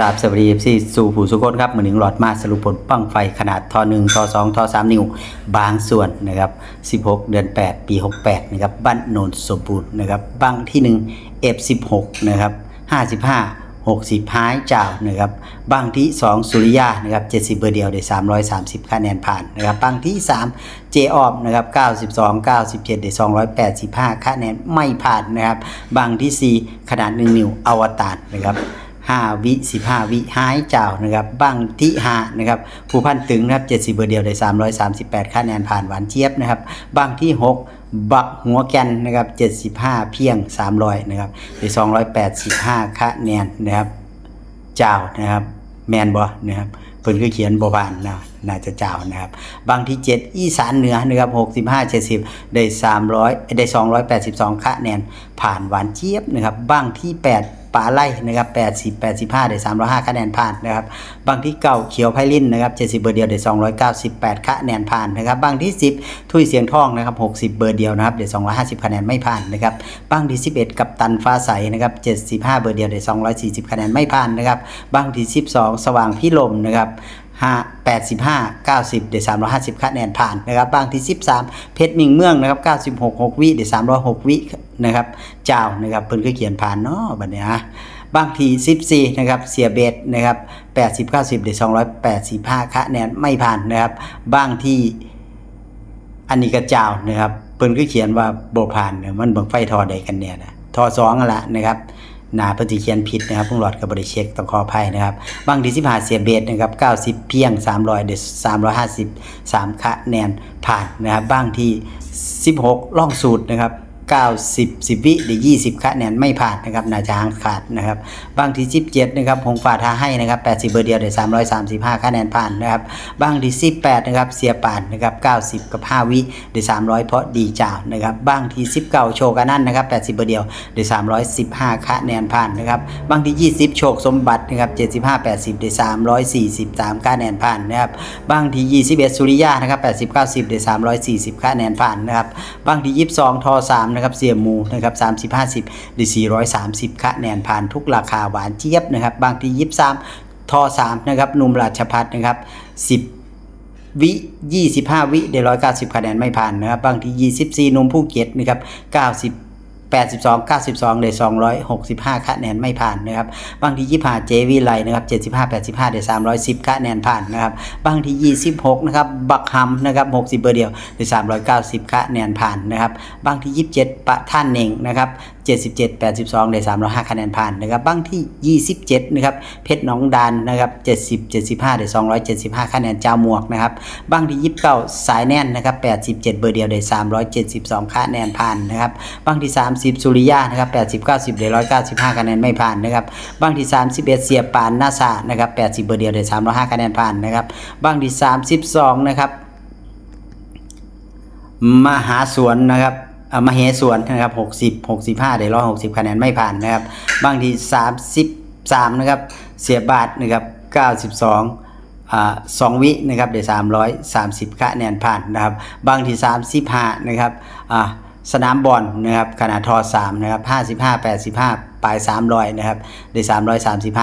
ราบสวัสดีที่สู่ผู้สุกนครับเหมือนหนึ่งหลอดมาสรุปผลปั้งไฟขนาดทอหนึ่งทอสองทอสามนิ้ว บางส่วนนะครับ 16 เดือน 8 ปี 68 นะครับบ้านโนนสมบูรณ์นะครับบ้างที่1 F16 นะครับ 55 60ห้ายเจ้านะครับบ้างที่ 2 สุริยานะครับ70 เบอร์เดียวได้330คะแนนผ่านนะครับบ้างที่ 3 เจออมนะครับ92 97ได้285คะแนนไม่ผ่านนะครับบางที่ 4 ขนาด 1 นิ้วอวตารนะครับ 5วิ15วิหายเจ้านะครับบ้างที่5นะครับผู้พันตึงนะครับ70เบอร์เดียวได้338คะแนนผ่านหวานเจี๊ยบนะครับบ้างที่6บักหัวแกนนะครับ75เพียง300นะครับได้285คะแนนนะครับเจ้านะครับแมนบอนะครับเพิ่นก็เขียนบอบานนะน่าจะเจ้านะครับ บางที่ 7 อีสานเหนือนะครับ65 70 ได้ 300 ได้ 282 คะแนน ผ่านหวานเจี๊ยบนะครับบางที่ 8 ปลาไล่นะครับ80 85ได้305คะแนนผ่านนะครับบางที่เก่าเขียวไพลินนะครับ70เบอร์เดียวได้298คะแนนผ่านนะครับบางที่10ทุยเสียงทองนะครับ60เบอร์เดียวนะครับได้250คะแนนไม่ผ่านนะครับบางที่11กับตันฟ้าใสนะครับ75เบอร์เดียวได้240คะแนนไม่ผ่านนะครับบางที่12สว่างพิลมนะครับ 5 85 90 เดี๋ยว350 คะแนนผ่านนะครับ บางที่ 13 เพชรมิงเมืองนะครับ 96 6 วิเดี๋ยว306 วินะครับ เจ้านะครับเพิ่นก็เขียนผ่านเนาะบัดเนี้ยฮะบางที 14 นะครับ เสียเบสนะครับ 80 90 เดี๋ยว285 คะแนนไม่ผ่านนะครับ บางที่อันนี้ก็เจ้านะครับ เพิ่นก็เขียนว่าบ่ผ่านเนี่ยมันเบิ่งไฟทอใดกันเนี่ยนะทอสองนั่นละนะครับ นาเพิ่นสิเขียนผิดนะครับพุ่งหลอดกับบริเช็คต้องขออภัยนะครับบางที่15เสียเบสนะครับ90เพียง300เด350 3คะแนนผ่านนะครับบางที่16ล่องสูตรนะครับ 90 10 วิได้20 คะแนนไม่ผ่านนะครับน่าจะหางขาดนะครับบางที่ 17 นะครับหงฝ่าท้าให้นะครับ 80 เบอร์เดียวได้335 คะแนนผ่านนะครับบางที่ 18 นะครับเสียป่านนะครับ 90 กับ 5 วิได้300 เพราะดีจ้านะครับบางที่19 โชกันนั่นนะครับ 80 เบอร์เดียวได้315 คะแนนผ่านนะครับบางที่ 20 โชคสมบัตินะครับ75 80ได้343 คะแนนผ่านนะครับบางที่ 21 สุริยานะครับ80 90ได้340 คะแนนผ่านนะครับบางที่ 22 ทอ3นะครับเซียมูนะครับ30 50ได้430คะแนนผ่านทุกราคาหวานเจี๊ยบนะครับ บางที่23ทอ3นะครับนุ่มราชพัฒน์นะครับ10วิ25วิได้190คะแนนไม่ผ่านนะครับ บางที24หนุ่มผู้เก็ตนะครับ90 82 92เลย265คะแนนไม่ผ่านนะครับบางที่25เจวิไลนะครับ75 85เลย310คะแนนผ่านนะครับบางที่26นะครับบักฮัมนะครับ60เบอร์เดียวเลย390คะแนนผ่านนะครับบางที่ 27 ปะท่านเองนะครับ77 82 ได้ 305 คะแนนผ่านนะครับบ้างที่ 27 นะครับ เพชรหนองดานนะครับ 70 75 ได้ 275 คะแนนเจ้าหมวกนะครับบ้างที่ 29 สายแน่นนะครับ 87 เบอร์เดียวได้ 372 คะแนนผ่านนะครับบ้างที่ 30 สุริยานะครับ 80 90 ได้ 195 คะแนนไม่ผ่านนะครับบ้างที่ 31 เสียปานนาซานะครับ 80 เบอร์เดียวได้ 305 คะแนนผ่านนะครับบ้างที่ 32 นะครับ มหาสวนนะครับ มาเหส่วนนะครับหกสิบหกสิบห้าได้ร้อยหกสิบคะแนนไม่ผ่านนะครับ บางทีสามสิบสามนะครับ เสียบาทนะครับเก้าสิบสองสองวินะครับเดี๋ยวสามร้อยสามสิบคะแนนผ่านนะครับ บางทีสามสิบห้านะครับอ่า สนามบอลนะครับขนาดทอ3นะครับ55 85 ปลาย 300นะครับได้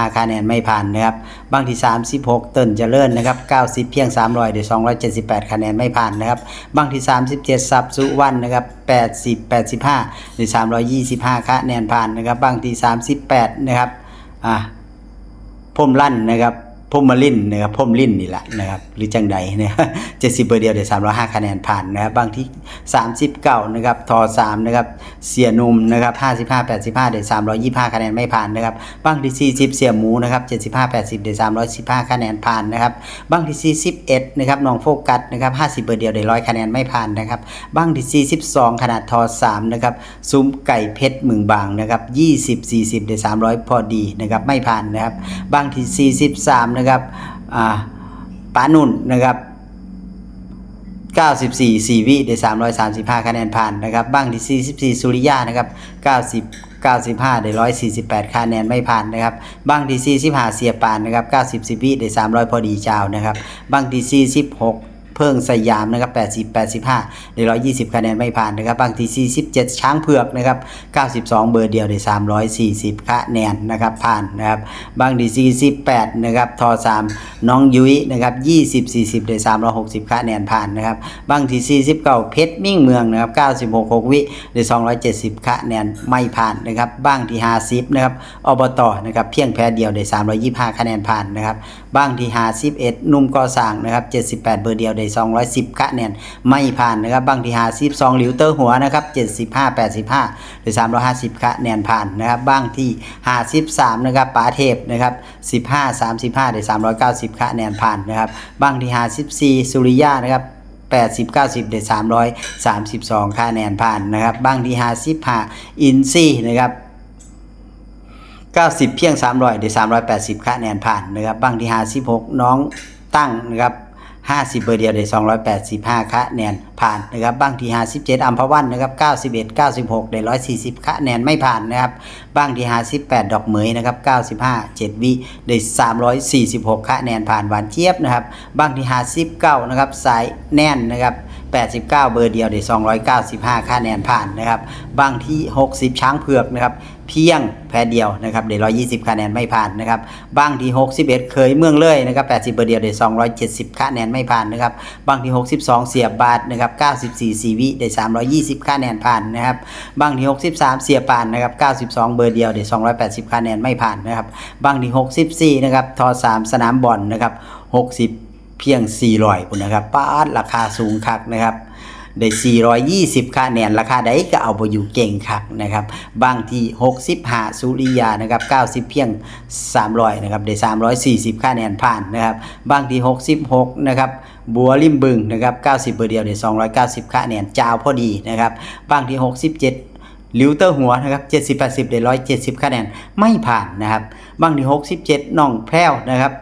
335 คะแนนไม่ผ่านนะครับบางที่ 36 เติ้นเจริญนะครับ90 เพียง 300ได้278 คะแนนไม่ผ่านนะครับบางที่ 37 สับสุวรรณนะครับ80 85ได้325 คะแนนผ่านนะครับบางที่ 38 นะครับอ่าพมลั่นนะครับ พมมาลินนะครับพมลินนี่แหละนะครับหรือจังใดเนี่ยเจ็ดสิบเบอร์เดียวเดี๋ยวสามร้อยห้าคะแนนผ่านนะครับบางที่สามสิบเก้านะครับทอสามนะครับเสียนุ่มนะครับห้าสิบห้าแปดสิบห้าเดี๋ยวสามร้อยยี่ห้าคะแนนไม่ผ่านนะครับบางที่สี่สิบเสียหมูนะครับเจ็ดสิบห้าแปดสิบเดี๋ยวสามร้อยสิบห้าคะแนนผ่านนะครับบางที่สี่สิบเอ็ดนะครับน้องโฟกัสนะครับห้าสิบเบอร์เดียวเดี๋ยวร้อยคะแนนไม่ผ่านนะครับบางที่สี่สิบสองขนาดทอสามนะครับซุ้มไก่เพชรมึงบางนะครับยี่สิบสี่สิบเดี๋ยวสามร้อยพอดีนะครับไม่ผ่านนะครับบางที่สี่สิบสามนะครับอ่าปานุ่นนะครับ94 4วิได้335 คะแนนผ่านนะครับบ้างที่44สุริยานะครับ90 95 ได้ 148 คะแนนไม่ผ่านนะครับบ้างที่45เสียปานนะครับ90 10วิได้ 300 พอดีเจ้านะครับบ้างที่46 พิ่งสยามนะครับ80 85ได้120 คะแนนไม่ผ่านนะครับบางที47 ช้างเผือกนะครับ92 เบอร์เดียวได้340 คะแนนนะครับผ่านนะครับบางที48นะครับทอ3น้องยุ้ยนะครับ20 40ได้360 คะแนนผ่านนะครับบางที49เพชรมิ่งเมืองนะครับ96 6วิได้270 คะแนนไม่ผ่านนะครับบางที่50นะครับอบตนะครับเพียงแพ้เดียวได้325 คะแนนผ่านนะครับบางที่51หนุ่มก่อสร้างนะครับ78 เบอร์เดียวได้210 คะแนนไม่ผ่านนะครับบางที่52หลิวเตอร์หัวนะครับ75 85ได้350 คะแนนผ่านนะครับบางที่53นะครับป๋าเทพนะครับ15 35ได้390 คะแนนผ่านนะครับบางที่54สุริยานะครับ80 90เด332คะแนนผ่านนะครับบางที่55อินซี่นะครับ90 เพียง300เด380คะแนนผ่านนะครับบางที่56น้องตั้งนะครับ 50 เบอร์เดียวได้285คะแนนผ่านนะครับบางที่57อัมพวันนะครับ91 96ได้140คะแนนไม่ผ่านนะครับบางที่58ดอกเหมยนะครับ95 7วิได้346คะแนนผ่านหวานเจี๊ยบนะครับบางที่59นะครับสายแน่นนะครับ 89 เบอร์เดียวได้295คะแนนผ่านนะครับบางที่ 60 ช้างเผือกนะครับเพียงแพ้เดียวนะครับได้120 คะแนนไม่ผ่านนะครับบางที่ 61 เคยเมืองเลยนะครับ80 เบอร์เดียวได้270 คะแนนไม่ผ่านนะครับบางที่ 62 เสียบบาทนะครับ94 ซีวิได้320 คะแนนผ่านนะครับบางที่ 63 เสียปานนะครับ92 เบอร์เดียวได้280 คะแนนไม่ผ่านนะครับบางที่ 64 นะครับทอ3สนามบอลนะครับ60 เพียง 400ปุ่นนะครับป้าดราคาสูงคักนะครับได้ 420คะแนนราคาใดก็เอาไปอยู่เก่งคักนะครับ บางที่65สุริยานะครับ 90 เพียง 300 นะครับ ได้ 340คะแนนผ่านนะครับ บางที่ 66 นะครับบัวริมบึงนะครับ 90 เบอร์เดียวได้290คะแนนจาวพอดีนะครับ บางที่ 67ลิวเตอร์หัวนะครับ70 80ได้170 คะแนน ไม่ผ่านนะครับ บางที่ 67 น้องแพรวนะครับ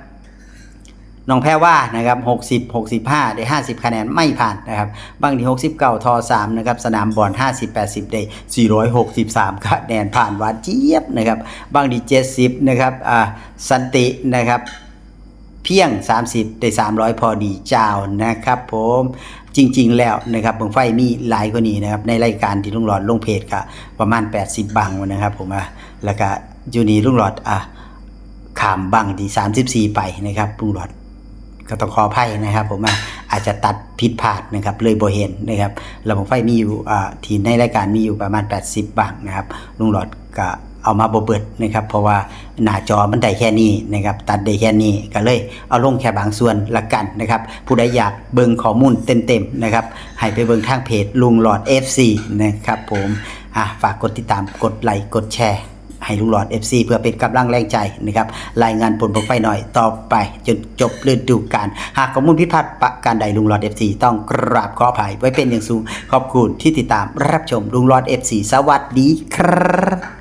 น้องแพ้ว่านะครับ60 65 ได้ 50 คะแนนไม่ผ่านนะครับบางที่69ทอ3นะครับสนามบอล50 80 ได้ 463 คะแนนผ่านหวานเจี๊ยบนะครับบางที่70นะครับอ่าสันตินะครับเพียง 30 ได้ 300 พอดีเจ้านะครับผมจริง ๆ แล้วนะครับเบิ่งไฟมีหลายกว่านี้นะครับในรายการที่ลุงหลอดลงเพจก็ประมาณ 80บังนะครับผมอะแล้วก็อยู่นี่ลุงหลอดอะขามบังที่ 34 ไปนะครับลุงหลอด ก็ต้องขออภัยนะครับ ผมอาจจะตัดผิดพลาดนะครับเลยโบเห็นนะครับระบบไฟมีอยู่ที่ในรายการมีอยู่ประมาณ 80บังนะครับลุงหลอดก็เอามาบ่เบิดนะครับ เพราะว่าหน้าจอมันได้แค่นี้นะครับตัดได้แค่นี้ก็เลยเอาลงแค่บางส่วนละกันนะครับ ผู้ใดอยากเบิ่งข้อมูลเต็มๆนะครับให้ไปเบิ่งทางเพจลุงหลอด FC นะครับผมฝากกดติดตามกดไลค์กดแชร์ ให้ลุงหลอด FC เพื่อเป็นกำลังแรงใจนะครับรายงานผลบังไฟหน่อยต่อไปจนจบฤดูกาลหากข้อมูลพิพลาทประการใดลุงหลอด FC ต้องกราบขออภัยไว้เป็นอย่างสูงขอบคุณที่ติดตามรับชมลุงหลอด FC สวัสดีครับ